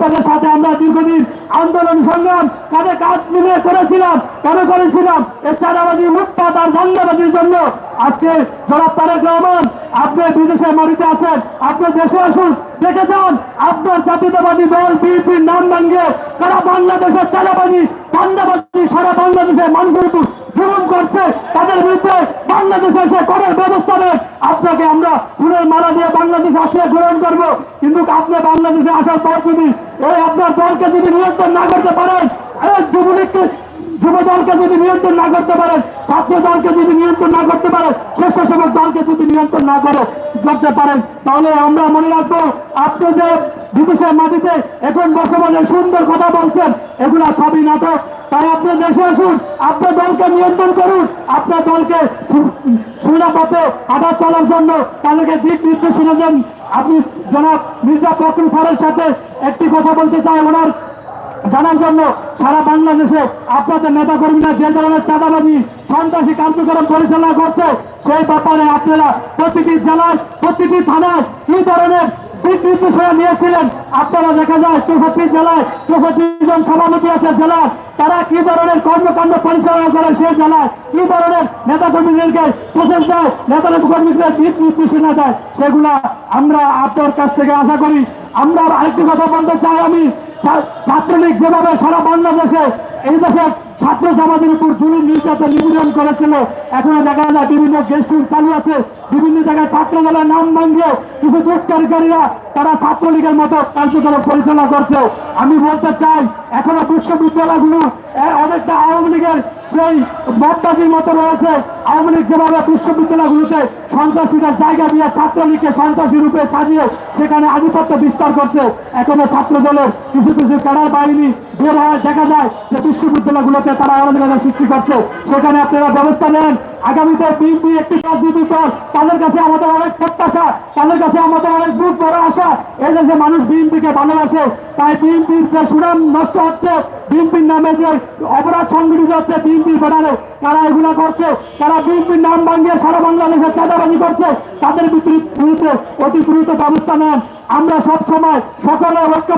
আপনাদের সাথে আমরা দীর্ঘদিন আন্দোলন, সংগ্রাম কাঁধে কাঁধ মিলে করেছিলাম কেন করেছিলাম। এই চাঁদাবাজি মুক্তাদ আর ধান্দাবাজির জন্য আজকে জনাব তারেক রহমান, আপনি বিদেশের মাটিতে আছেন, আপনি দেশে আসুন, দেখে যান, আপনার জাতীয়তাবাদী দল বিএনপির নাম ভাঙ্গে তারা বাংলাদেশের চাঁদাবাজি ধান্দাবাজি সারা বাংলাদেশের মানুষের উপর জুলুম করছে, তাদের বিরুদ্ধে বাংলাদেশে এসে করার ব্যবস্থা নেই আপনাকে আমরা ফুলের মালা দিয়ে বাংলাদেশে আসলে গ্রহণ করব। কিন্তু আপনি বাংলাদেশে আসার পর যদি এই আপনার দলকে যদি নিয়ন্ত্রণ না করতে পারেন যুবলীগকে যুব দলকে যদি নিয়ন্ত্রণ না করতে পারেন, ছাত্র দলকে যদি নিয়ন্ত্রণ না করতে পারেন, স্বেচ্ছাসেবক দলকে যদি নিয়ন্ত্রণ না করে, করতে পারেন, তাহলে আমরা মনে রাখব, আপনি যে বিদেশের মাটিতে এখন বর্তমানে সুন্দর কথা বলছেন, এগুলা সবই নাটক। তাই আপনি দেশে আসুন, আপনার দলকে নিয়ন্ত্রণ করুন। আপনার দলকে সুনা পথে হাঁটা চলার জন্য তাদেরকে দিক নির্দেশনা দেন আপনি জনাব মির্জা ফখরুল স্যারের সাথে একটি কথা বলতে চাই। ওনার জানার জন্য সারা বাংলাদেশে আপনাদের নেতা কর্মীরা যে ধরনের চাঁদাবাজি, সন্ত্রাসী কার্যক্রম পরিচালনা করছে, সেই ব্যাপারে আপনারা প্রতিটি জেলায়, প্রতিটি থানায় কি ধরনের নিয়েছিলেন। আপনারা দেখা যায় চৌষট্টি জেলায় সভাপতি আছে জেলার। তারা কি ধরনের কর্মকাণ্ড পরিচালনা করে সেই জেলায়? কি ধরনের নেতা কর্মীদেরকে দেয়? নেতা কর্মীদের দিক নির্দেশনা দেয়? সেগুলা আমরা আপনার কাছ থেকে আশা করি। আমরা আরেকটি কথা বলতে চাই আমি। ছাত্রলীগ যেভাবে সারা বাংলাদেশে এই দেশে ছাত্র সমাজের উপর জুলুম, নির্যাতন নিবেদন করেছিল। এখনও দেখা যায় বিভিন্ন গেস্ট চালু আছে, বিভিন্ন জায়গায় ছাত্র দলের নাম ভাঙিয়ে কিছু দুষ্কারীরা তারা ছাত্রলীগের মতো কার্যক্রম পরিচালনা করছে। আমি বলতে চাই, এখনও বিশ্ববিদ্যালয়গুলো অনেকটা আওয়ামী লীগের সেই মতবাদীর মতো রয়েছে। আওয়ামী লীগ যেভাবে বিশ্ববিদ্যালয়গুলোতে সন্ত্রাসীদের জায়গা দিয়ে ছাত্রলীগকে সন্ত্রাসী রূপে সাজিয়ে সেখানে আধিপত্য বিস্তার করছে, এখনও ছাত্র দলের কিছু কিছু ক্যাডার বাহিনী দেখা যায় যে তারা সৃষ্টি করছে। সেখানে আপনারা ব্যবস্থা নেন। আগামীতে একটি তাদের কাছে আমাদের অনেক প্রত্যাশা, তাদের কাছে আমাদের অনেক বড় আশা। মানুষ বিএনপিকে ভালোবাসে, তাই বিএনপির যে সুনাম নষ্ট হচ্ছে, বিএনপির নামে যে অপরাধ সংগঠিত হচ্ছে, বিএনপির তারা এগুলা করছে। তারা বিএনপির নাম ভাঙিয়ে সারা বাংলাদেশে চাঁদাবাজি করছে। তাদের বিরুদ্ধে অতি দ্রুত ব্যবস্থা নেন। আমরা সব সময় সকলে ঐক্য